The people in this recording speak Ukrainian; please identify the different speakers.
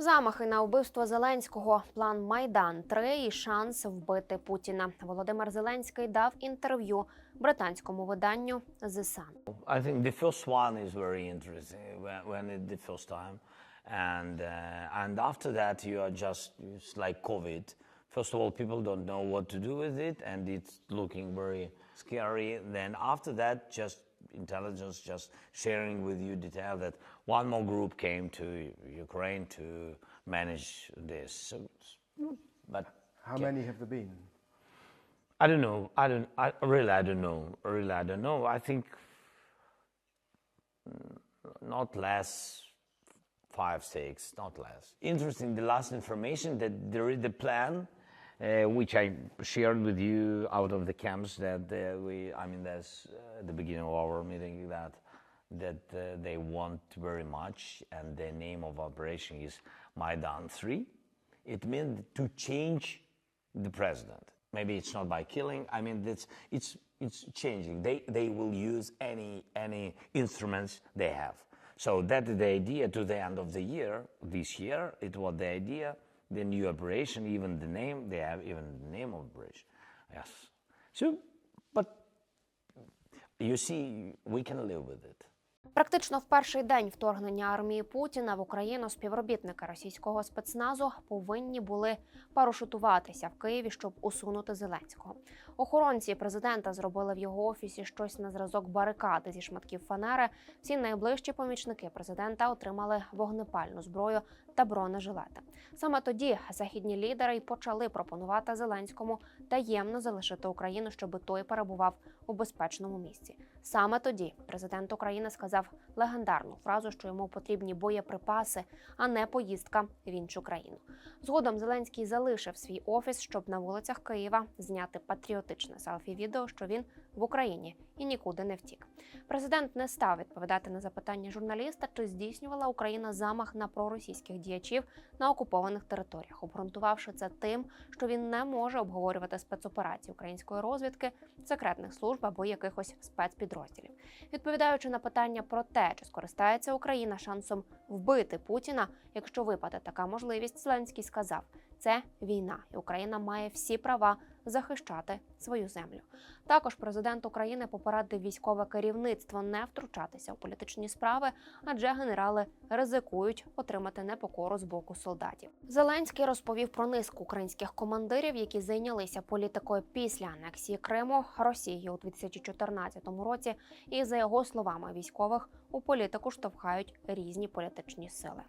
Speaker 1: Замахи на вбивство Зеленського, план Майдан 3 і шанс вбити Путіна. Володимир Зеленський дав інтерв'ю британському виданню The Sun.
Speaker 2: I think the first one is very interesting when it the first time, and uh, and after that you are just it's like COVID. First of all, people don't know what to do with it, and it's looking very scary. Then after that, just intelligence just sharing with you detail that one more group came to Ukraine to manage this. So, but
Speaker 3: How many have there been?
Speaker 2: I don't know. I don't. I really. I don't know. Really, I don't know. I think mm, not less five, six, not less. Interesting. The last information that there is the plan, which I shared with you out of the camps that uh, we. I mean, that's uh, the beginning of our meeting that that uh, they want very much, and the name of operation is Maidan Three. It means to change the president. Maybe it's not by killing. I mean, it's it's it's changing. They they will use any any instruments they have. So that is the idea to the end of the year. This year, it was the idea. The new operation, even the name, they have even the name of operation. Yes. So, but you see, we can live with it.
Speaker 1: Практично в перший день вторгнення армії Путіна в Україну співробітники російського спецназу повинні були парашутуватися в Києві, щоб усунути Зеленського. Охоронці президента зробили в його офісі щось на зразок барикади зі шматків фанери. Всі найближчі помічники президента отримали вогнепальну зброю та бронежилети. Саме тоді західні лідери й почали пропонувати Зеленському таємно залишити Україну, щоб той перебував у безпечному місці. Саме тоді президент України сказав легендарну фразу, що йому потрібні боєприпаси, а не поїздка в іншу країну. Згодом Зеленський залишив свій офіс, щоб на вулицях Києва зняти патріотичне селфі-відео, що він в Україні і нікуди не втік. Президент не став відповідати на запитання журналіста, чи здійснювала Україна замах на проросійських діячів на окупованих територіях, обґрунтувавши це тим, що він не може обговорювати спецоперації української розвідки, секретних служб або якихось спецпідрозділів. Відповідаючи на питання про те, чи скористається Україна шансом вбити Путіна, якщо випаде така можливість, Зеленський сказав: це війна, і Україна має всі права захищати свою землю. Також президент України попередив військове керівництво не втручатися у політичні справи, адже генерали ризикують отримати непокору з боку солдатів. Зеленський розповів про низку українських командирів, які зайнялися політикою після анексії Криму Росією у 2014 році. І за його словами, військових у політику штовхають різні політичні сили.